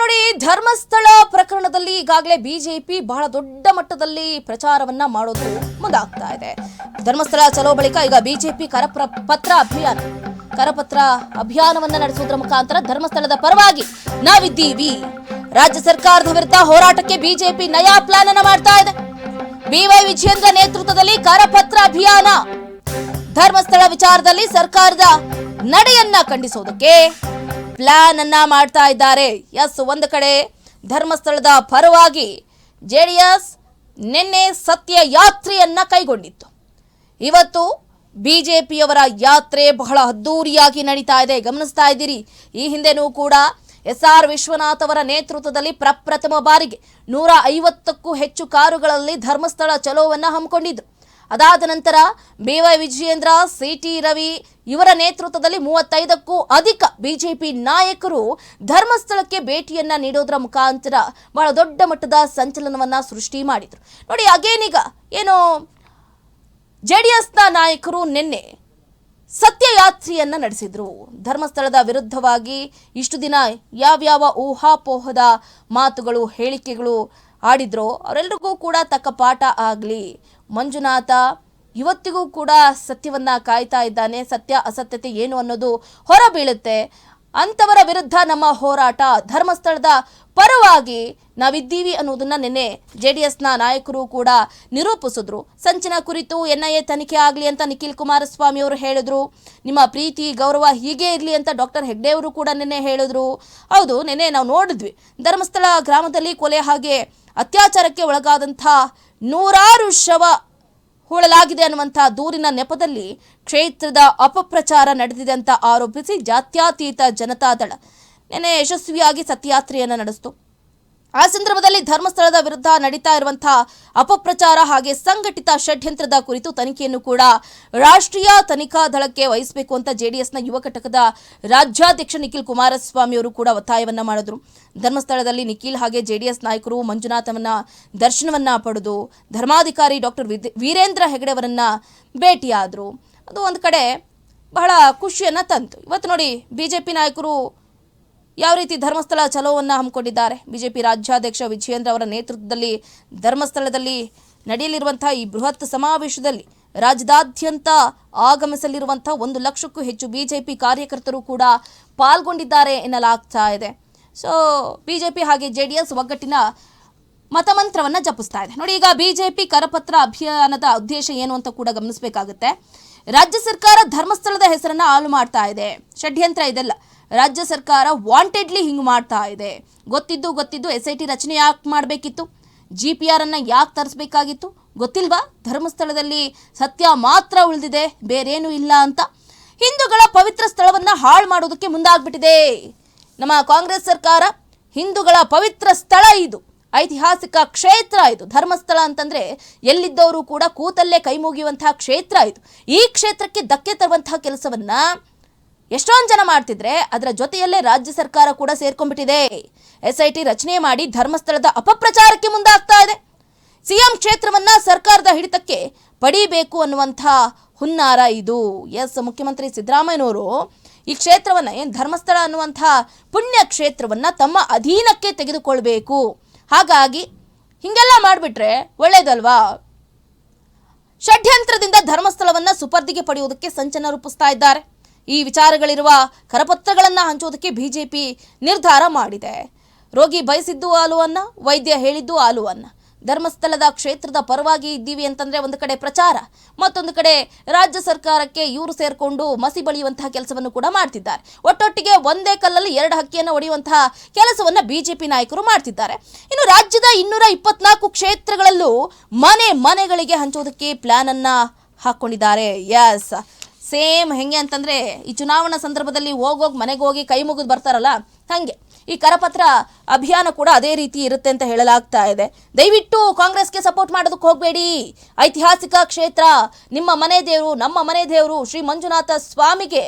ನೋಡಿ, ಧರ್ಮಸ್ಥಳ ಪ್ರಕರಣದಲ್ಲಿ ಈಗಾಗಲೇ ಬಿಜೆಪಿ ಬಹಳ ದೊಡ್ಡ ಮಟ್ಟದಲ್ಲಿ ಪ್ರಚಾರವನ್ನ ಮಾಡೋದು ಮುಂದಾಗ್ತಾ ಇದೆ. ಧರ್ಮಸ್ಥಳ ಚಲೋ ಬಳಿಕ ಈಗ ಬಿಜೆಪಿ ಕರಪ್ರ, ಪತ್ರ ಅಭಿಯಾನ. ಕರಪತ್ರ ಅಭಿಯಾನವನ್ನ ನಡೆಸುವುದರ ಮುಖಾಂತರ ಧರ್ಮಸ್ಥಳದ ಪರವಾಗಿ ನಾವಿದ್ದೀವಿ. ರಾಜ್ಯ ಸರ್ಕಾರದ ವಿರುದ್ಧ ಹೋರಾಟಕ್ಕೆ ಬಿಜೆಪಿ ನಯಾ ಪ್ಲಾನ್ ಅನ್ನ ಮಾಡ್ತಾ ಇದೆ. ಬಿವೈ ವಿಜೇಂದ್ರ ನೇತೃತ್ವದಲ್ಲಿ ಕರಪತ್ರ ಅಭಿಯಾನ. ಧರ್ಮಸ್ಥಳ ವಿಚಾರದಲ್ಲಿ ಸರ್ಕಾರದ ನಡೆಯನ್ನ ಖಂಡಿಸೋದಕ್ಕೆ ಪ್ಲಾನ್ ಅನ್ನ ಮಾಡ್ತಾ ಇದ್ದಾರೆ. ಎಸ್, ಒಂದು ಕಡೆ ಧರ್ಮಸ್ಥಳದ ಪರವಾಗಿ ಜೆಡಿಎಸ್ ನಿನ್ನೆ ಸತ್ಯ ಯಾತ್ರೆಯನ್ನ ಕೈಗೊಂಡಿತ್ತು. ಇವತ್ತು ಬಿಜೆಪಿಯವರ ಯಾತ್ರೆ ಬಹಳ ಅದ್ದೂರಿಯಾಗಿ ನಡೀತಾ ಇದೆ. ಗಮನಿಸ್ತಾ ಇದ್ದೀರಿ. ಈ ಹಿಂದೆನೂ ಕೂಡ ಎಸ್ ಆರ್ ವಿಶ್ವನಾಥ್ ಅವರ ನೇತೃತ್ವದಲ್ಲಿ ಪ್ರಪ್ರಥಮ ಬಾರಿಗೆ ನೂರ ಐವತ್ತಕ್ಕೂ ಹೆಚ್ಚು ಕಾರುಗಳಲ್ಲಿ ಧರ್ಮಸ್ಥಳ ಚಲೋವನ್ನು ಹಮ್ಮಿಕೊಂಡಿದ್ರು. ಅದಾದ ನಂತರ B Y Vijayendra, C T Ravi ಇವರ ನೇತೃತ್ವದಲ್ಲಿ ಮೂವತ್ತೈದಕ್ಕೂ ಅಧಿಕ ಬಿಜೆಪಿ ನಾಯಕರು ಧರ್ಮಸ್ಥಳಕ್ಕೆ ಭೇಟಿಯನ್ನ ನೀಡೋದರ ಮುಖಾಂತರ ಬಹಳ ದೊಡ್ಡ ಮಟ್ಟದ ಸಂಚಲನವನ್ನ ಸೃಷ್ಟಿ ಮಾಡಿದ್ರು. ನೋಡಿ ಅಗೇನೀಗ ಏನು ಜೆ ಡಿ ಎಸ್ನ ನಾಯಕರು ನಿನ್ನೆ ಸತ್ಯಯಾತ್ರೆಯನ್ನ ನಡೆಸಿದ್ರು. ಧರ್ಮಸ್ಥಳದ ವಿರುದ್ಧವಾಗಿ ಇಷ್ಟು ದಿನ ಯಾವ್ಯಾವ ಊಹಾಪೋಹದ ಮಾತುಗಳು, ಹೇಳಿಕೆಗಳು ಆಡಿದ್ರೋ ಅವರೆಲ್ಲರಿಗೂ ಕೂಡ ತಕ್ಕ ಪಾಠ ಆಗಲಿ. ಮಂಜುನಾಥ, ಇವತ್ತಿಗೂ ಕೂಡ ಸತ್ಯವನ್ನ ಕಾಯ್ತಾ ಇದ್ದಾನೆ. ಸತ್ಯ, ಅಸತ್ಯತೆ ಏನು ಅನ್ನೋದು ಹೊರ ಬೀಳುತ್ತೆ ಅಂಥವರ ವಿರುದ್ಧ ನಮ್ಮ ಹೋರಾಟ ಧರ್ಮಸ್ಥಳದ ಪರವಾಗಿ ನಾವಿದ್ದೀವಿ ಅನ್ನೋದನ್ನ ನಿನ್ನೆ ಜೆ ಡಿ ಎಸ್ನ ನಾಯಕರು ಕೂಡ ನಿರೂಪಿಸಿದ್ರು. ಸಂಚಿನ ಕುರಿತು ಎನ್ ಐ ಎ ತನಿಖೆ ಆಗಲಿ ಅಂತ ನಿಖಿಲ್ ಕುಮಾರಸ್ವಾಮಿ ಅವರು ಹೇಳಿದ್ರು. ನಿಮ್ಮ ಪ್ರೀತಿ, ಗೌರವ ಹೀಗೆ ಇರಲಿ ಅಂತ ಡಾಕ್ಟರ್ ಹೆಗ್ಡೆ ಅವರು ಕೂಡ ನಿನ್ನೆ ಹೇಳಿದ್ರು. ಹೌದು, ನಿನ್ನೆ ನಾವು ನೋಡಿದ್ವಿ. ಧರ್ಮಸ್ಥಳ ಗ್ರಾಮದಲ್ಲಿ ಕೊಲೆ ಹಾಗೆ ಅತ್ಯಾಚಾರಕ್ಕೆ ಒಳಗಾದಂಥ ನೂರಾರು ಶವ ಹೂಳಲಾಗಿದೆ ಅನ್ನುವಂತಹ ದೂರಿನ ನೆಪದಲ್ಲಿ ಕ್ಷೇತ್ರದ ಅಪಪ್ರಚಾರ ನಡೆದಿದೆ ಅಂತ ಆರೋಪಿಸಿ ಜಾತ್ಯಾತೀತ ಜನತಾದಳ ನಿನ್ನೆ ಯಶಸ್ವಿಯಾಗಿ ಸತ್ಯಾತ್ರೆಯನ್ನು ನಡೆಸಿತು. ಆ ಸಂದರ್ಭದಲ್ಲಿ ಧರ್ಮಸ್ಥಳದ ವಿರುದ್ಧ ನಡೀತಾ ಇರುವಂತಹ ಅಪಪ್ರಚಾರ ಹಾಗೆ ಸಂಘಟಿತ ಷಡ್ಯಂತ್ರದ ಕುರಿತು ತನಿಖೆಯನ್ನು ಕೂಡ ರಾಷ್ಟ್ರೀಯ ತನಿಖಾ ದಳಕ್ಕೆ ವಹಿಸಬೇಕು ಅಂತ ಜೆಡಿಎಸ್ನ ಯುವ ಘಟಕದ ರಾಜ್ಯಾಧ್ಯಕ್ಷ ನಿಖಿಲ್ ಕುಮಾರಸ್ವಾಮಿ ಅವರು ಕೂಡ ಒತ್ತಾಯವನ್ನ ಮಾಡಿದ್ರು. ಧರ್ಮಸ್ಥಳದಲ್ಲಿ ನಿಖಿಲ್ ಹಾಗೆ ಜೆಡಿಎಸ್ ನಾಯಕರು ಮಂಜುನಾಥವನ್ನ ದರ್ಶನವನ್ನ ಪಡೆದು ಧರ್ಮಾಧಿಕಾರಿ ಡಾಕ್ಟರ್ ವೀರೇಂದ್ರ ಹೆಗಡೆ ಅವರನ್ನ ಭೇಟಿಯಾದರು. ಅದು ಒಂದು ಕಡೆ ಬಹಳ ಖುಷಿಯನ್ನ ತಂತು. ಇವತ್ತು ನೋಡಿ ಬಿಜೆಪಿ ನಾಯಕರು ಯಾವ ರೀತಿ ಧರ್ಮಸ್ಥಳ ಚಲೋವನ್ನು ಹಮ್ಮಿಕೊಂಡಿದ್ದಾರೆ? ಬಿಜೆಪಿ ರಾಜ್ಯಾಧ್ಯಕ್ಷ ವಿಜಯೇಂದ್ರ ಅವರ ನೇತೃತ್ವದಲ್ಲಿ ಧರ್ಮಸ್ಥಳದಲ್ಲಿ ನಡೆಯಲಿರುವಂತಹ ಈ ಬೃಹತ್ ಸಮಾವೇಶದಲ್ಲಿ ರಾಜ್ಯದಾದ್ಯಂತ ಆಗಮಿಸಲಿರುವಂತಹ ಒಂದು ಲಕ್ಷಕ್ಕೂ ಹೆಚ್ಚು ಬಿಜೆಪಿ ಕಾರ್ಯಕರ್ತರು ಕೂಡ ಪಾಲ್ಗೊಂಡಿದ್ದಾರೆ ಎನ್ನಲಾಗ್ತಾ ಇದೆ. ಸೊ ಬಿಜೆಪಿ ಹಾಗೆ ಜೆ ಡಿ ಎಸ್ ಒಗ್ಗಟ್ಟಿನ ಮತಮಂತ್ರವನ್ನು ಜಪಿಸ್ತಾ ಇದೆ. ನೋಡಿ, ಈಗ ಬಿಜೆಪಿ ಕರಪತ್ರ ಅಭಿಯಾನದ ಉದ್ದೇಶ ಏನು ಅಂತ ಕೂಡ ಗಮನಿಸಬೇಕಾಗುತ್ತೆ. ರಾಜ್ಯ ಸರ್ಕಾರ ಧರ್ಮಸ್ಥಳದ ಹೆಸರನ್ನು ಹಾಳು ಮಾಡ್ತಾ ಇದೆ. ಷಡ್ಯಂತ್ರ ಇದೆಲ್ಲ. ರಾಜ್ಯ ಸರ್ಕಾರ ವಾಂಟೆಡ್ಲಿ ಹಿಂಗೆ ಮಾಡ್ತಾ ಇದೆ. ಗೊತ್ತಿದ್ದು ಗೊತ್ತಿದ್ದು ಎಸ್ ಐ ಟಿ ರಚನೆ ಯಾಕೆ ಮಾಡಬೇಕಿತ್ತು? ಜಿ ಪಿ ಆರ್ ಅನ್ನು ಯಾಕೆ ತರಿಸ್ಬೇಕಾಗಿತ್ತು? ಗೊತ್ತಿಲ್ವಾ? ಧರ್ಮಸ್ಥಳದಲ್ಲಿ ಸತ್ಯ ಮಾತ್ರ ಉಳಿದಿದೆ, ಬೇರೇನೂ ಇಲ್ಲ ಅಂತ. ಹಿಂದೂಗಳ ಪವಿತ್ರ ಸ್ಥಳವನ್ನು ಹಾಳು ಮಾಡೋದಕ್ಕೆ ಮುಂದಾಗ್ಬಿಟ್ಟಿದೆ. ನಮ್ಮ ಕಾಂಗ್ರೆಸ್ ಸರ್ಕಾರ ಹಿಂದೂಗಳ ಪವಿತ್ರ ಸ್ಥಳ ಇದು. ಐತಿಹಾಸಿಕ ಕ್ಷೇತ್ರ ಇದು. ಧರ್ಮಸ್ಥಳ ಅಂತಂದ್ರೆ ಎಲ್ಲಿದ್ದವರು ಕೂಡ ಕೂತಲ್ಲೇ ಕೈ ಮುಗಿಯುವಂತಹ ಕ್ಷೇತ್ರ ಇದು. ಈ ಕ್ಷೇತ್ರಕ್ಕೆ ಧಕ್ಕೆ ತರುವಂತಹ ಕೆಲಸವನ್ನ ಎಷ್ಟೊಂದು ಜನ ಮಾಡ್ತಿದ್ರೆ ಅದರ ಜೊತೆಯಲ್ಲೇ ರಾಜ್ಯ ಸರ್ಕಾರ ಕೂಡ ಸೇರ್ಕೊಂಡ್ಬಿಟ್ಟಿದೆ. ಎಸ್ ಐ ಟಿ ರಚನೆ ಮಾಡಿ ಧರ್ಮಸ್ಥಳದ ಅಪಪ್ರಚಾರಕ್ಕೆ ಮುಂದಾಗ್ತಾ ಇದೆ. ಸಿಎಂ ಕ್ಷೇತ್ರವನ್ನ ಸರ್ಕಾರದ ಹಿಡಿತಕ್ಕೆ ಪಡೀಬೇಕು ಅನ್ನುವಂಥ ಹುನ್ನಾರ ಇದು. ಎಸ್ ಮುಖ್ಯಮಂತ್ರಿ ಸಿದ್ದರಾಮಯ್ಯನವರು ಈ ಕ್ಷೇತ್ರವನ್ನ ಏನು ಧರ್ಮಸ್ಥಳ ಅನ್ನುವಂಥ ಪುಣ್ಯ ಕ್ಷೇತ್ರವನ್ನ ತಮ್ಮ ಅಧೀನಕ್ಕೆ ತೆಗೆದುಕೊಳ್ಬೇಕು. ಹಾಗಾಗಿ ಹಿಂಗೆಲ್ಲ ಮಾಡಿಬಿಟ್ರೆ ಒಳ್ಳೇದಲ್ವಾ? ಷಡ್ಯಂತ್ರದಿಂದ ಧರ್ಮಸ್ಥಳವನ್ನು ಸುಪರ್ದಿಗೆ ಪಡೆಯುವುದಕ್ಕೆ ಸಂಚನ ರೂಪಿಸ್ತಾ ಇದ್ದಾರೆ. ಈ ವಿಚಾರಗಳಿರುವ ಕರಪತ್ರಗಳನ್ನು ಹಂಚೋದಕ್ಕೆ ಬಿಜೆಪಿ ನಿರ್ಧಾರ ಮಾಡಿದೆ. ರೋಗಿ ಬಯಸಿದ್ದು ಆಲುವನ್ನ ವೈದ್ಯ ಹೇಳಿದ್ದು ಆಲುವನ್ನ ಧರ್ಮಸ್ಥಳದ ಕ್ಷೇತ್ರದ ಪರವಾಗಿ ಇದ್ದೀವಿ ಅಂತಂದ್ರೆ ಒಂದು ಕಡೆ ಪ್ರಚಾರ, ಮತ್ತೊಂದು ಕಡೆ ರಾಜ್ಯ ಸರ್ಕಾರಕ್ಕೆ ಇವರು ಸೇರಿಕೊಂಡು ಮಸಿ ಬಳಿಯುವಂತಹ ಕೆಲಸವನ್ನು ಕೂಡ ಮಾಡ್ತಿದ್ದಾರೆ. ಒಟ್ಟೊಟ್ಟಿಗೆ ಒಂದೇ ಕಲ್ಲಲ್ಲಿ ಎರಡು ಹಕ್ಕಿಯನ್ನು ಒಡೆಯುವಂತಹ ಕೆಲಸವನ್ನ ಬಿಜೆಪಿ ನಾಯಕರು ಮಾಡ್ತಿದ್ದಾರೆ. ಇನ್ನು ರಾಜ್ಯದ ಇನ್ನೂರ ಇಪ್ಪತ್ನಾಲ್ಕು ಕ್ಷೇತ್ರಗಳಲ್ಲೂ ಮನೆ ಮನೆಗಳಿಗೆ ಹಂಚೋದಕ್ಕೆ ಪ್ಲಾನ್ ಅನ್ನ ಹಾಕೊಂಡಿದ್ದಾರೆ. ಎಸ್ ಸೇಮ್ ಹೆಂಗೆ ಅಂತಂದರೆ ಈ ಚುನಾವಣಾ ಸಂದರ್ಭದಲ್ಲಿ ಹೋಗೋಗಿ ಮನೆಗೆ ಹೋಗಿ ಕೈ ಮುಗಿದು ಬರ್ತಾರಲ್ಲ, ಹಾಗೆ. ಈ ಕರಪತ್ರ ಅಭಿಯಾನ ಕೂಡ ಅದೇ ರೀತಿ ಇರುತ್ತೆ ಅಂತ ಹೇಳಲಾಗ್ತಾ ಇದೆ. ದಯವಿಟ್ಟು ಕಾಂಗ್ರೆಸ್ಗೆ ಸಪೋರ್ಟ್ ಮಾಡೋದಕ್ಕೆ ಹೋಗಬೇಡಿ. ಐತಿಹಾಸಿಕ ಕ್ಷೇತ್ರ, ನಿಮ್ಮ ಮನೆ ದೇವರು, ನಮ್ಮ ಮನೆ ದೇವರು ಶ್ರೀ ಮಂಜುನಾಥ ಸ್ವಾಮಿಗೆ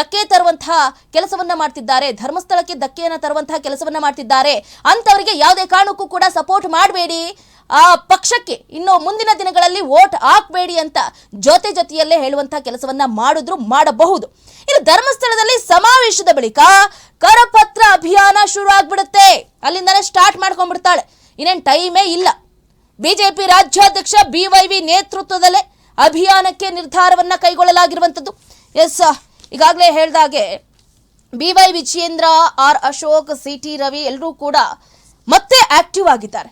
ಧಕ್ಕೆ ತರುವಂತಹ ಕೆಲಸವನ್ನ ಮಾಡ್ತಿದ್ದಾರೆ. ಧರ್ಮಸ್ಥಳಕ್ಕೆ ಧಕ್ಕೆಯನ್ನು ತರುವಂತಹ ಕೆಲಸವನ್ನ ಮಾಡ್ತಿದ್ದಾರೆ. ಅಂಥವರಿಗೆ ಯಾವುದೇ ಕಾರಣಕ್ಕೂ ಕೂಡ ಸಪೋರ್ಟ್ ಮಾಡಬೇಡಿ. ಆ ಪಕ್ಷಕ್ಕೆ ಇನ್ನು ಮುಂದಿನ ದಿನಗಳಲ್ಲಿ ವೋಟ್ ಹಾಕ್ಬೇಡಿ ಅಂತ ಜೊತೆ ಜೊತೆಯಲ್ಲೇ ಹೇಳುವಂತಹ ಕೆಲಸವನ್ನ ಮಾಡಿದ್ರು ಮಾಡಬಹುದು. ಇನ್ನು ಧರ್ಮಸ್ಥಳದಲ್ಲಿ ಸಮಾವೇಶದ ಬಳಿಕ ಕರಪತ್ರ ಅಭಿಯಾನ ಶುರು ಆಗ್ಬಿಡುತ್ತೆ. ಅಲ್ಲಿಂದಾನೆ ಸ್ಟಾರ್ಟ್ ಮಾಡ್ಕೊಂಡ್ಬಿಡ್ತಾಳೆ. ಇನ್ನೇನು ಟೈಮೇ ಇಲ್ಲ. ಬಿಜೆಪಿ ರಾಜ್ಯಾಧ್ಯಕ್ಷ ಬಿ ವೈ ವಿ ನೇತೃತ್ವದಲ್ಲೇ ಅಭಿಯಾನಕ್ಕೆ ನಿರ್ಧಾರವನ್ನ ಕೈಗೊಳ್ಳಲಾಗಿರುವಂಥದ್ದು. ಎಸ್, ಈಗಾಗಲೇ ಹೇಳ್ದಾಗೆ B Y Vijayendra R Ashok, C T Ravi ಎಲ್ಲರೂ ಕೂಡ ಮತ್ತೆ ಆಕ್ಟಿವ್ ಆಗಿದ್ದಾರೆ.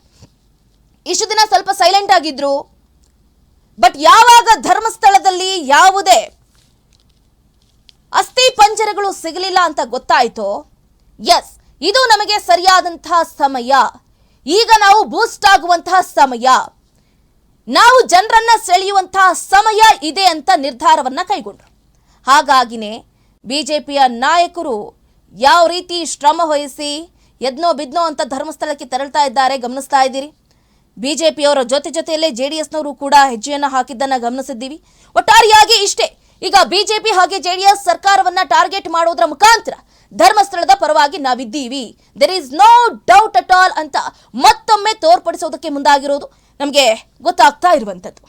ಇಷ್ಟು ದಿನ ಸ್ವಲ್ಪ ಸೈಲೆಂಟ್ ಆಗಿದ್ರು. ಬಟ್ ಯಾವಾಗ ಧರ್ಮಸ್ಥಳದಲ್ಲಿ ಯಾವುದೇ ಅಸ್ಥಿ ಪಂಜರಗಳು ಸಿಗಲಿಲ್ಲ ಅಂತ ಗೊತ್ತಾಯಿತೋ? ಎಸ್ ಇದು ನಮಗೆ ಸರಿಯಾದಂತಹ ಸಮಯ. ಈಗ ನಾವು ಬೂಸ್ಟ್ ಆಗುವಂತಹ ಸಮಯ. ನಾವು ಜನರನ್ನ ಸೆಳೆಯುವಂತಹ ಸಮಯ ಇದೆ ಅಂತ ನಿರ್ಧಾರವನ್ನ ಕೈಗೊಂಡ್ರು. ಹಾಗಾಗಿನೇ ಬಿಜೆಪಿಯ ನಾಯಕರು ಯಾವ ರೀತಿ ಶ್ರಮ ವಹಿಸಿ ಎದ್ನೋ ಬಿದ್ನೋ ಅಂತ ಧರ್ಮಸ್ಥಳಕ್ಕೆ ತೆರಳ್ತಾ ಇದ್ದಾರೆ, ಗಮನಿಸ್ತಾ ಇದ್ದೀರಿ? ಬಿಜೆಪಿಯವರ ಜೊತೆ ಜೊತೆಯಲ್ಲೇ ಜೆ ಡಿ ಎಸ್ನವರು ಕೂಡ ಹೆಜ್ಜೆಯನ್ನ ಹಾಕಿದ್ದನ್ನ ಗಮನಿಸಿದ್ದೀವಿ. ಒಟ್ಟಾರೆಯಾಗಿ ಇಷ್ಟೇ, ಈಗ ಬಿಜೆಪಿ ಹಾಗೆ ಜೆಡಿಎಸ್ ಸರ್ಕಾರವನ್ನ ಟಾರ್ಗೆಟ್ ಮಾಡೋದ್ರ ಮುಖಾಂತರ ಧರ್ಮಸ್ಥಳದ ಪರವಾಗಿ ನಾವಿದ್ದೀವಿ. There is no doubt at all ಅಂತ ಮತ್ತೊಮ್ಮೆ ತೋರ್ಪಡಿಸೋದಕ್ಕೆ ಮುಂದಾಗಿರೋದು ನಮಗೆ ಗೊತ್ತಾಗ್ತಾ ಇರುವಂಥದ್ದು